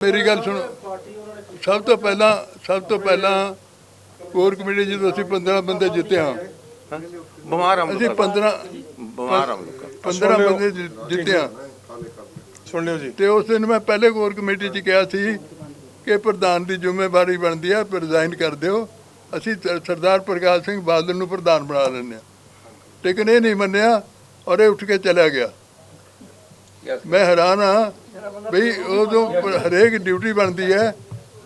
ਮੇਰੀ ਗੱਲ ਸੁਣੋ। ਸਭ ਤੋਂ ਪਹਿਲਾਂ ਸਭ ਤੋਂ ਪਹਿਲਾਂ ਕੋਰ ਕਮੇਟੀ ਜਦੋਂ ਅਸੀਂ 15 ਬੰਦੇ ਜਿੱਤੇ ਹਾਂ ਬਿਮਾਰ ਹਮ ਅਸੀਂ 15 ਬਿਮਾਰ ਲੋਕ 15 ਬੰਦੇ ਜਿੱਤੇ ਹਾਂ। ਸੁਣ ਲਿਓ ਜੀ। ਤੇ ਉਸ ਦਿਨ ਮੈਂ ਪਹਿਲੇ ਕੋਰ ਕਮੇਟੀ 'ਚ ਕਿਹਾ ਸੀ ਕਿ ਪ੍ਰਧਾਨ ਦੀ ਜ਼ਿੰਮੇਵਾਰੀ ਬਣਦੀ ਹੈ ਪਰ ਰਿਜ਼ਾਈਨ ਕਰ ਦਿਓ। ਅਸੀਂ ਸਰਦਾਰ ਪ੍ਰਕਾਸ਼ ਸਿੰਘ ਬਾਦਲ ਨੂੰ ਪ੍ਰਧਾਨ ਬਣਾ ਲੈਂਦੇ ਹਾਂ। ਲੇਕਿਨ ਇਹ ਨਹੀਂ ਮੰਨਿਆ ਔਰ ਇਹ ਉੱਠ ਕੇ ਚਲਾ ਗਿਆ। ਮੈਂ ਹੈਰਾਨ ਹਾਂ ਬਈ ਉਦੋਂ ਹਰੇਕ ਡਿਊਟੀ ਬਣਦੀ ਹੈ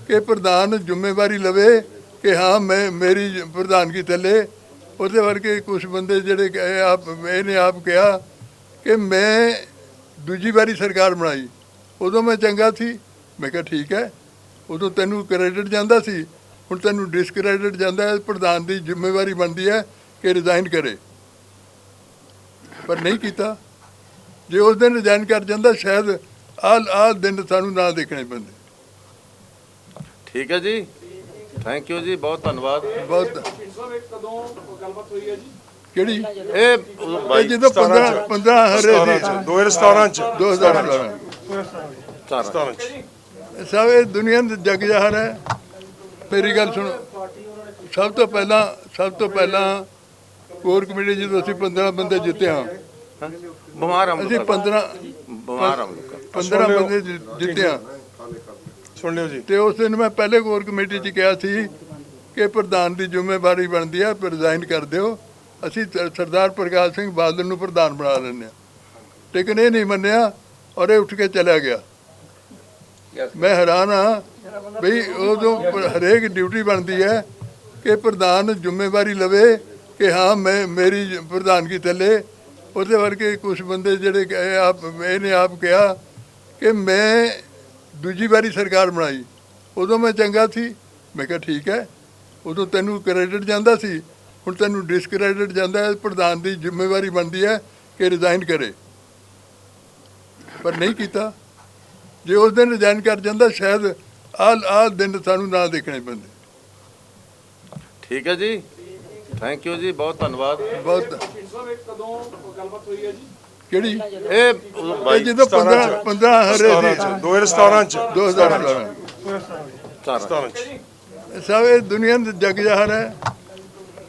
ਕਿ ਪ੍ਰਧਾਨ ਜ਼ਿੰਮੇਵਾਰੀ ਲਵੇ ਕਿ ਹਾਂ, ਮੈਂ, ਮੇਰੀ ਪ੍ਰਧਾਨਗੀ ਥੱਲੇ। ਉਹਦੇ ਵਰਗੇ ਕੁਝ ਬੰਦੇ ਜਿਹੜੇ ਆਪ, ਇਹਨੇ ਆਪ ਕਿਹਾ ਕਿ ਮੈਂ ਦੂਜੀ ਵਾਰੀ ਸਰਕਾਰ ਬਣਾਈ। ਉਦੋਂ ਮੈਂ ਚੰਗਾ ਸੀ। ਮੈਂ ਕਿਹਾ, ਠੀਕ ਹੈ। ਉਦੋਂ ਤੈਨੂੰ ਕ੍ਰੈਡਿਟ ਜਾਂਦਾ ਸੀ। ਹੁਣ ਤੈਨੂੰ ਡਿਸਕ੍ਰੈਡਿਟ ਜਾਂਦਾ ਹੈ। ਪ੍ਰਧਾਨ ਦੀ ਜ਼ਿੰਮੇਵਾਰੀ ਬਣਦੀ ਹੈ ਕਿ ਰਿਜ਼ਾਈਨ ਕਰੇ। ਪਰ ਨਹੀਂ ਕੀਤਾ। ਜੇ ਉਸ ਦਿਨ ਰਿਜ਼ਾਈਨ ਕਰ ਜਾਂਦਾ ਸ਼ਾਇਦ ਆਹ ਆਹ ਦਿਨ ਸਾਨੂੰ ਨਾ ਦੇਖਣੇ ਪੈਂਦੇ। ਠੀਕ ਹੈ ਜੀ। ਥੈਂਕ ਯੂ ਜੀ ਬਹੁਤ ਧੰਨਵਾਦ। ਬਹੁਤ ਕਿਹੜੀ? ਇਹ ਇਹ ਬਾਈ ਜਦੋਂ 15 15 ਹਰੇ 17 ਚ 2017 ਚ। 2017 ਸਾਰਾ 17 ਚ। ਸਭ ਇਹ ਦੁਨੀਆ ਦੇ ਜਗ ਜਹਰ ਹੈ। ਮੇਰੀ ਗੱਲ ਸੁਣੋ। ਸਭ ਤੋਂ ਪਹਿਲਾਂ ਸਭ ਤੋਂ ਪਹਿਲਾਂ ਕੋਰ ਕਮੇਟੀ ਜਦੋਂ ਅਸੀਂ 15 ਬੰਦੇ ਜਿੱਤੇ ਹਾਂ ਬਿਮਾਰ ਹਮ ਅਸੀਂ 15 ਬਿਮਾਰ ਹਮ ਲੋਕ 15 ਬੰਦੇ ਜਿ- ਜਿੱਤੇ ਹਾਂ ਸੁਣ ਲਿਓ ਜੀ। ਤੇ ਉਸ ਦਿਨ ਮੈਂ ਪਹਿਲੇ ਕੋਰ ਕਮੇਟੀ 'ਚ ਕਿਹਾ ਸੀ ਕਿ ਪ੍ਰਧਾਨ ਦੀ ਜ਼ਿੰਮੇਵਾਰੀ ਬਣਦੀ ਹੈ ਪਰ ਰਿਜ਼ਾਈਨ ਕਰ ਦਿਓ। ਅਸੀਂ ਸ- ਸਰਦਾਰ ਪ੍ਰਕਾਸ਼ ਸਿੰਘ ਬਾਦਲ ਨੂੰ ਪ੍ਰਧਾਨ ਬਣਾ ਲੈਂਦੇ ਹਾਂ ਲੇਕਿਨ ਇਹ ਨਹੀਂ ਮੰਨਿਆ ਔਰ ਇਹ ਉੱਠ ਕੇ ਚਲਾ ਗਿਆ। ਮੈਂ ਹੈਰਾਨ ਹਾਂ ਵੀ ਉਦੋਂ ਪ- ਹਰੇਕ ਡਿਊਟੀ ਬਣਦੀ ਹੈ ਕਿ ਪ੍ਰਧਾਨ ਜ਼ਿੰਮੇਵਾਰੀ ਲਵੇ ਕਿ ਹਾਂ ਮੈਂ ਮੇਰੀ ਜ- ਪ੍ਰਧਾਨਗੀ ਥੱਲੇ ਉਹਦੇ ਵਰਗੇ ਕੁਝ ਬੰਦੇ ਜਿਹੜੇ ਆਪ ਇਹਨੇ ਆਪ ਕਿਹਾ ਕਿ ਮੈਂ ਦੂਜੀ ਵਾਰੀ ਸਰਕਾਰ ਬਣਾਈ। ਉਦੋਂ ਮੈਂ ਚੰਗਾ ਸੀ। ਮੈਂ ਕਿਹਾ ਠੀਕ ਹੈ। ਉਦੋਂ ਤੈਨੂੰ ਕ੍ਰੈਡਿਟ ਜਾਂਦਾ ਸੀ। ਹੁਣ ਤੈਨੂੰ ਡਿਸਕ੍ਰੈਡਿਟ ਜਾਂਦਾ ਹੈ। ਪ੍ਰਧਾਨ ਦੀ ਜ਼ਿੰਮੇਵਾਰੀ ਬਣਦੀ ਹੈ ਕਿ ਰਿਜ਼ਾਈਨ ਕਰੇ। ਪਰ ਨਹੀਂ ਕੀਤਾ। ਜੇ ਉਸ ਦਿਨ ਰਿਜ਼ਾਈਨ ਕਰ ਜਾਂਦਾ ਸ਼ਾਇਦ ਆਹ ਆਹ ਦਿਨ ਸਾਨੂੰ ਨਾ ਦੇਖਣੇ ਪੈਂਦੇ। ਠੀਕ ਹੈ ਜੀ। ਥੈਂਕ ਯੂ ਜੀ। ਬਹੁਤ ਧੰਨਵਾਦ। ਬਹੁਤ ਕਿਹੜੀ? ਇਹ ਇਹ ਜਦੋਂ 15 15 ਹਰੇ 17 ਚ। 2017 ਚ। 2017 ਸਾਰਾ 17 ਚ। ਸਭ ਇਹ ਦੁਨੀਆ ਦੇ ਜਗ ਜਹਰ ਹੈ।